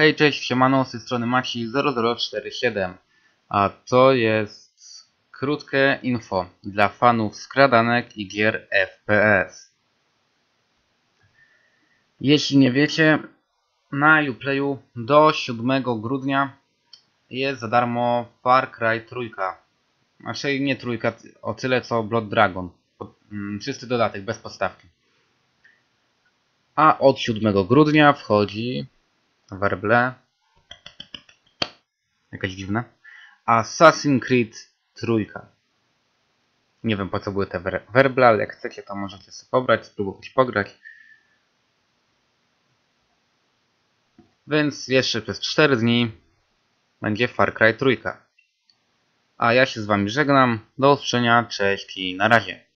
Hej, cześć, siemano, z tej strony Maxi0047, a to jest krótkie info dla fanów skradanek i gier FPS. Jeśli nie wiecie, na Uplayu do 7 grudnia jest za darmo Far Cry trójka. Znaczy nie trójka, o tyle co Blood Dragon. Mm, Czysty dodatek, bez podstawki. A od 7 grudnia wchodzi werble. Jakaś dziwna. Assassin's Creed trójka. Nie wiem po co były te wer- werble, ale jak chcecie to możecie sobie pobrać, spróbować pograć. Więc jeszcze przez 4 dni będzie Far Cry trójka. A ja się z wami żegnam. Do usłyszenia, cześć i na razie.